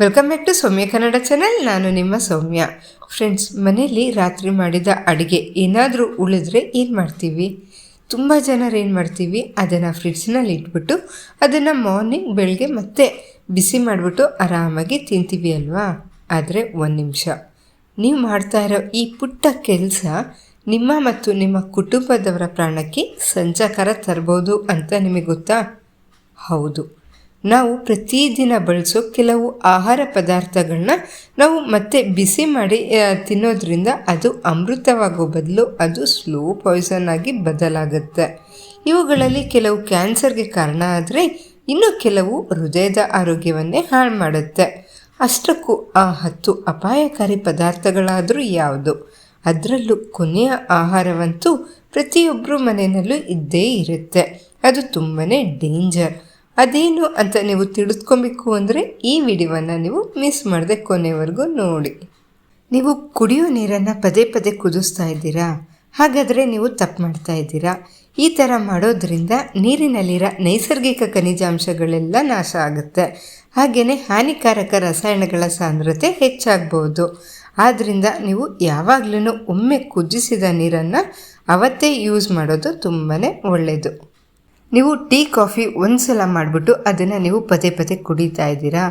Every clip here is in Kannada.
Welcome back to Soumya Kannada channel. ನಾನು ನಿಮ್ಮ ಸೌಮ್ಯ. ಫ್ರೆಂಡ್ಸ್, ಮನೆಯಲ್ಲಿ ರಾತ್ರಿ ಮಾಡಿದ ಅಡುಗೆ ಏನಾದರೂ ಉಳಿದ್ರೆ ಏನು ಮಾಡ್ತೀವಿ? ತುಂಬ ಜನರು ಏನು ಮಾಡ್ತೀವಿ? ಅದನ್ನು ಫ್ರಿಡ್ಜ್ನಲ್ಲಿ ಇಟ್ಬಿಟ್ಟು ಅದನ್ನು ಮಾರ್ನಿಂಗ್ ಬೆಳಗ್ಗೆ ಮತ್ತೆ ಬಿಸಿ ಮಾಡಿಬಿಟ್ಟು ಆರಾಮಾಗಿ ತಿಂತೀವಿ ಅಲ್ವಾ? ಆದರೆ ಒಂದು ನಿಮಿಷ. ನೀವು ಮಾಡ್ತಾ ಇರೋ ಈ ಪುಟ್ಟ ಕೆಲಸ ನಿಮ್ಮ ಮತ್ತು ನಿಮ್ಮ ಕುಟುಂಬದವರ ಪ್ರಾಣಕ್ಕೆ ಸಂಚಕಾರ ತರ್ಬೋದು ಅಂತ ನಿಮಗೆ ಗೊತ್ತಾ? ಹೌದು. ನಾವು ಪ್ರತಿದಿನ ಬಳಸೋ ಕೆಲವು ಆಹಾರ ಪದಾರ್ಥಗಳನ್ನ ನಾವು ಮತ್ತೆ ಬಿಸಿ ಮಾಡಿ ತಿನ್ನೋದ್ರಿಂದ ಅದು ಅಮೃತವಾಗೋ ಬದಲು ಅದು ಸ್ಲೋ ಪಾಯ್ಸನ್ ಆಗಿ ಬದಲಾಗುತ್ತೆ. ಇವುಗಳಲ್ಲಿ ಕೆಲವು ಕ್ಯಾನ್ಸರ್ಗೆ ಕಾರಣ ಆದರೆ ಇನ್ನು ಕೆಲವು ಹೃದಯದ ಆರೋಗ್ಯವನ್ನೇ ಹಾಳು ಮಾಡುತ್ತೆ. ಅಷ್ಟಕ್ಕೂ ಆ ಹತ್ತು ಅಪಾಯಕಾರಿ ಪದಾರ್ಥಗಳಾದರೂ ಯಾವುದು? ಅದರಲ್ಲೂ ಕೊನೆಯ ಆಹಾರವಂತೂ ಪ್ರತಿಯೊಬ್ಬರ ಮನೆಯಲ್ಲೂ ಇದ್ದೇ ಇರುತ್ತೆ. ಅದು ತುಂಬಾ ಡೇಂಜರ್. ಅದೇನು ಅಂತ ನೀವು ತಿಳಿದುಕೊಬೇಕು ಅಂದರೆ ಈ ವಿಡಿಯೋವನ್ನು ನೀವು ಮಿಸ್ ಮಾಡದೆ ಕೊನೆವರೆಗೂ ನೋಡಿ. ನೀವು ಕುಡಿಯೋ ನೀರನ್ನು ಪದೇ ಪದೇ ಕುದಿಸ್ತಾ ಇದ್ದೀರಾ? ಹಾಗಾದರೆ ನೀವು ತಪ್ಪು ಮಾಡ್ತಾ ಇದ್ದೀರಾ? ಈ ಥರ ಮಾಡೋದ್ರಿಂದ ನೀರಿನಲ್ಲಿರೋ ನೈಸರ್ಗಿಕ ಖನಿಜಾಂಶಗಳೆಲ್ಲ ನಾಶ ಆಗುತ್ತೆ. ಹಾಗೆಯೇ ಹಾನಿಕಾರಕ ರಸಾಯನಗಳ ಸಾಂದ್ರತೆ ಹೆಚ್ಚಾಗ್ಬೋದು. ಆದ್ದರಿಂದ ನೀವು ಯಾವಾಗಲೂ ಒಮ್ಮೆ ಕುದಿಸಿದ ನೀರನ್ನು ಅವತ್ತೇ ಯೂಸ್ ಮಾಡೋದು ತುಂಬಾ ಒಳ್ಳೆಯದು ನೀವು ಟೀ, ಕಾಫಿ ಒಂದು ಸಲ ಮಾಡಿಬಿಟ್ಟು ಅದನ್ನು ನೀವು ಪದೇ ಪದೇ ಕುಡಿತಾ ಇದ್ದೀರಾ?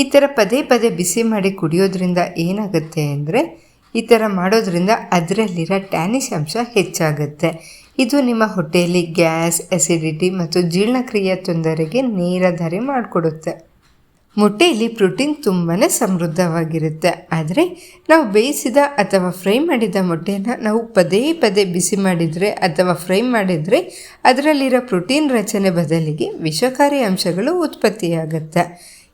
ಈ ಥರ ಪದೇ ಪದೇ ಬಿಸಿ ಮಾಡಿ ಕುಡಿಯೋದ್ರಿಂದ ಏನಾಗುತ್ತೆ ಅಂದರೆ, ಈ ಥರ ಮಾಡೋದ್ರಿಂದ ಅದರಲ್ಲಿರೋ ಟ್ಯಾನಿಶ್ ಅಂಶ ಹೆಚ್ಚಾಗುತ್ತೆ. ಇದು ನಿಮ್ಮ ಹೊಟ್ಟೆಯಲ್ಲಿ ಗ್ಯಾಸ್ ಅಸಿಡಿಟಿ ಮತ್ತು ಜೀರ್ಣಕ್ರಿಯೆ ತೊಂದರೆಗೆ ನೇರ ದಾರಿ ಮಾಡಿಕೊಡುತ್ತೆ. ಮೊಟ್ಟೆಯಲ್ಲಿ ಪ್ರೋಟೀನ್ ತುಂಬಾ ಸಮೃದ್ಧವಾಗಿರುತ್ತೆ. ಆದರೆ ನಾವು ಬೇಯಿಸಿದ ಅಥವಾ ಫ್ರೈ ಮಾಡಿದ ಮೊಟ್ಟೆಯನ್ನು ನಾವು ಪದೇ ಪದೇ ಬಿಸಿ ಮಾಡಿದರೆ ಅಥವಾ ಫ್ರೈ ಮಾಡಿದರೆ ಅದರಲ್ಲಿರೋ ಪ್ರೋಟೀನ್ ರಚನೆ ಬದಲಿಗೆ ವಿಷಕಾರಿ ಅಂಶಗಳು ಉತ್ಪತ್ತಿಯಾಗುತ್ತೆ.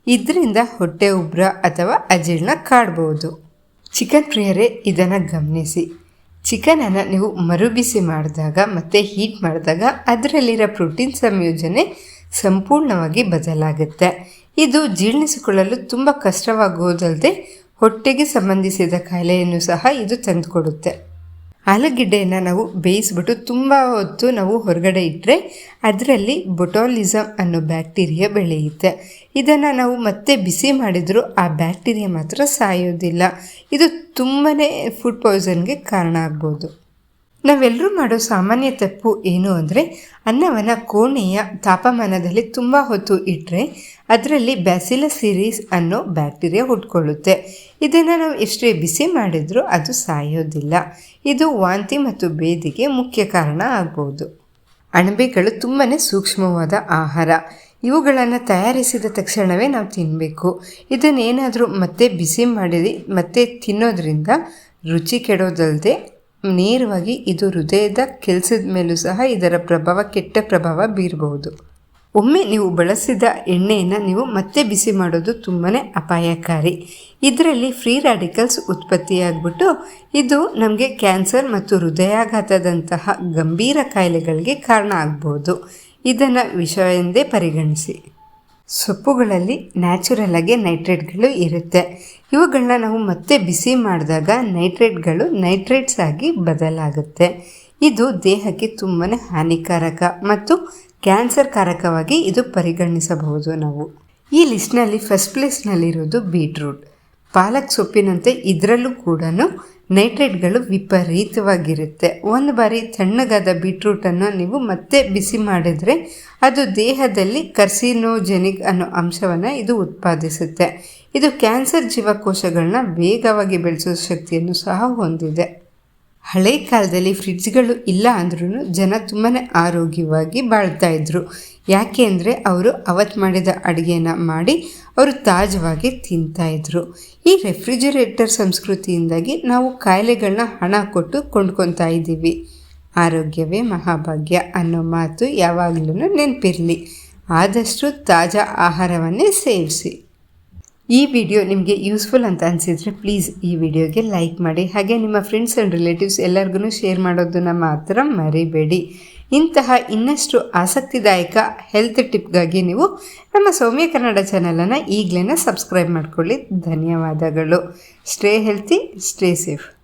ಇದರಿಂದ ಹೊಟ್ಟೆ ಉಬ್ರ ಅಥವಾ ಅಜೀರ್ಣ ಕಾಡ್ಬೋದು. ಚಿಕನ್ ಪ್ರಿಯರೇ, ಇದನ್ನು ಗಮನಿಸಿ. ಚಿಕನನ್ನು ನೀವು ಮರುಬಿಸಿ ಮಾಡಿದಾಗ ಮತ್ತು ಹೀಟ್ ಮಾಡಿದಾಗ ಅದರಲ್ಲಿರೋ ಪ್ರೋಟೀನ್ ಸಂಯೋಜನೆ ಸಂಪೂರ್ಣವಾಗಿ ಬದಲಾಗುತ್ತೆ. ಇದು ಜೀರ್ಣಿಸಿಕೊಳ್ಳಲು ತುಂಬ ಕಷ್ಟವಾಗುವುದಲ್ಲದೆ ಹೊಟ್ಟೆಗೆ ಸಂಬಂಧಿಸಿದ ಕಾಯಿಲೆಯನ್ನು ಸಹ ಇದು ತಂದುಕೊಡುತ್ತೆ. ಆಲೂಗೆಡ್ಡೆಯನ್ನು ನಾವು ಬೇಯಿಸ್ಬಿಟ್ಟು ತುಂಬ ಹೊತ್ತು ನಾವು ಹೊರಗಡೆ ಇಟ್ಟರೆ ಅದರಲ್ಲಿ ಬೊಟಾಲಿಸಮ್ ಅನ್ನೋ ಬ್ಯಾಕ್ಟೀರಿಯಾ ಬೆಳೆಯುತ್ತೆ. ಇದನ್ನು ನಾವು ಮತ್ತೆ ಬಿಸಿ ಮಾಡಿದರೂ ಆ ಬ್ಯಾಕ್ಟೀರಿಯಾ ಮಾತ್ರ ಸಾಯೋದಿಲ್ಲ. ಇದು ತುಂಬಾ ಫುಡ್ ಪಾಯ್ಸನ್ಗೆ ಕಾರಣ ಆಗ್ಬೋದು. ನಾವೆಲ್ಲರೂ ಮಾಡೋ ಸಾಮಾನ್ಯ ತಪ್ಪು ಏನು ಅಂದರೆ ಅನ್ನವನ್ನು ಕೋಣೆಯ ತಾಪಮಾನದಲ್ಲಿ ತುಂಬ ಹೊತ್ತು ಇಟ್ಟರೆ ಅದರಲ್ಲಿ ಬ್ಯಾಸಿಲಸ್ ಸಿರೀಸ್ ಅನ್ನೋ ಬ್ಯಾಕ್ಟೀರಿಯಾ ಹುಟ್ಕೊಳ್ಳುತ್ತೆ. ಇದನ್ನು ನಾವು ಎಷ್ಟೇ ಬಿಸಿ ಮಾಡಿದರೂ ಅದು ಸಾಯೋದಿಲ್ಲ. ಇದು ವಾಂತಿ ಮತ್ತು ಬೇದಿಗೆ ಮುಖ್ಯ ಕಾರಣ ಆಗ್ಬೋದು. ಅಣಬೆಗಳು ತುಂಬಾ ಸೂಕ್ಷ್ಮವಾದ ಆಹಾರ. ಇವುಗಳನ್ನು ತಯಾರಿಸಿದ ತಕ್ಷಣವೇ ನಾವು ತಿನ್ನಬೇಕು ಇದನ್ನೇನಾದರೂ ಮತ್ತೆ ಬಿಸಿ ಮಾಡಿ ಮತ್ತೆ ತಿನ್ನೋದ್ರಿಂದ ರುಚಿ ಕೆಡೋದಲ್ಲದೆ ನೇರವಾಗಿ ಇದು ಹೃದಯದ ಕೆಲಸದ ಮೇಲೂ ಸಹ ಇದರ ಪ್ರಭಾವ, ಕೆಟ್ಟ ಪ್ರಭಾವ ಬೀರಬಹುದು. ಒಮ್ಮೆ ನೀವು ಬಳಸಿದ ಎಣ್ಣೆಯನ್ನು ನೀವು ಮತ್ತೆ ಬಿಸಿ ಮಾಡೋದು ತುಂಬಾ ಅಪಾಯಕಾರಿ. ಇದರಲ್ಲಿ ಫ್ರೀ ರ್ಯಾಡಿಕಲ್ಸ್ ಉತ್ಪತ್ತಿಯಾಗ್ಬಿಟ್ಟು ಇದು ನಮಗೆ ಕ್ಯಾನ್ಸರ್ ಮತ್ತು ಹೃದಯಾಘಾತದಂತಹ ಗಂಭೀರ ಕಾಯಿಲೆಗಳಿಗೆ ಕಾರಣ ಆಗ್ಬೋದು. ಇದನ್ನು ವಿಷಯ ಎಂದೇ ಪರಿಗಣಿಸಿ. ಸೊಪ್ಪುಗಳಲ್ಲಿ ನ್ಯಾಚುರಲ್ ಆಗಿ ನೈಟ್ರೇಟ್ಗಳು ಇರುತ್ತೆ. ಇವುಗಳನ್ನ ನಾವು ಮತ್ತೆ ಬಿಸಿ ಮಾಡಿದಾಗ ನೈಟ್ರೇಟ್ಗಳು ನೈಟ್ರೇಟ್ಸ್ ಆಗಿ ಬದಲಾಗುತ್ತೆ. ಇದು ದೇಹಕ್ಕೆ ತುಂಬಾ ಹಾನಿಕಾರಕ ಮತ್ತು ಕ್ಯಾನ್ಸರ್ ಕಾರಕವಾಗಿ ಇದು ಪರಿಗಣಿಸಬಹುದು ನಾವು. ಈ ಲಿಸ್ಟ್ನಲ್ಲಿ ಫಸ್ಟ್ ಪ್ಲೇಸ್ನಲ್ಲಿರೋದು ಬೀಟ್ರೂಟ್ ಪಾಲಕ್ ಸೊಪ್ಪಿನಂತೆ ಇದರಲ್ಲೂ ಕೂಡ ನೈಟ್ರೇಟ್ಗಳು ವಿಪರೀತವಾಗಿರುತ್ತೆ. ಒಂದು ಬಾರಿ ತಣ್ಣಗಾದ ಬೀಟ್ರೂಟನ್ನು ನೀವು ಮತ್ತೆ ಬಿಸಿ ಮಾಡಿದರೆ ಅದು ದೇಹದಲ್ಲಿ ಕರ್ಸಿನೋಜೆನಿಕ್ ಅನ್ನೋ ಅಂಶವನ್ನು ಇದು ಉತ್ಪಾದಿಸುತ್ತೆ. ಇದು ಕ್ಯಾನ್ಸರ್ ಜೀವಕೋಶಗಳನ್ನ ವೇಗವಾಗಿ ಬೆಳೆಸೋ ಶಕ್ತಿಯನ್ನು ಸಹ ಹೊಂದಿದೆ. ಹಳೆ ಕಾಲದಲ್ಲಿ ಫ್ರಿಡ್ಜ್ಗಳು ಇಲ್ಲ ಅಂದ್ರೂ ಜನ ತುಂಬಾ ಆರೋಗ್ಯವಾಗಿ ಬಾಳ್ತಾ ಇದ್ರು. ಯಾಕೆ ಅಂದರೆ ಅವರು ಅವತ್ತು ಮಾಡಿದ ಅಡುಗೆನ ಮಾಡಿ ಅವರು ತಾಜವಾಗಿ ತಿಂತಾಯಿದ್ರು ಈ ರೆಫ್ರಿಜರೇಟರ್ ಸಂಸ್ಕೃತಿಯಿಂದಾಗಿ ನಾವು ಕಾಯಿಲೆಗಳನ್ನ ಹಣ ಕೊಟ್ಟು ಕೊಂಡ್ಕೊತಾ ಇದ್ದೀವಿ. ಆರೋಗ್ಯವೇ ಮಹಾಭಾಗ್ಯ ಅನ್ನೋ ಮಾತು ಯಾವಾಗಲೂ ನೆನಪಿರಲಿ. ಆದಷ್ಟು ತಾಜಾ ಆಹಾರವನ್ನೇ ಸೇವಿಸಿ. ಈ ವಿಡಿಯೋ ನಿಮಗೆ ಯೂಸ್ಫುಲ್ ಅಂತ ಅನಿಸಿದರೆ ಪ್ಲೀಸ್ ಈ ವಿಡಿಯೋಗೆ ಲೈಕ್ ಮಾಡಿ. ಹಾಗೆ ನಿಮ್ಮ ಫ್ರೆಂಡ್ಸ್ ಆ್ಯಂಡ್ ರಿಲೇಟಿವ್ಸ್ ಎಲ್ಲರಿಗೂ ಶೇರ್ ಮಾಡೋದನ್ನು ಮಾತ್ರ ಮರಿಬೇಡಿ. ಇಂತಹ ಇನ್ನಷ್ಟು ಆಸಕ್ತಿದಾಯಕ ಹೆಲ್ತ್ ಟಿಪ್ಗಾಗಿ ನೀವು ನಮ್ಮ ಸೌಮ್ಯ ಕನ್ನಡ ಚಾನಲನ್ನು ಈಗಲೇ ಸಬ್ಸ್ಕ್ರೈಬ್ ಮಾಡಿಕೊಳ್ಳಿ. ಧನ್ಯವಾದಗಳು. Stay healthy stay safe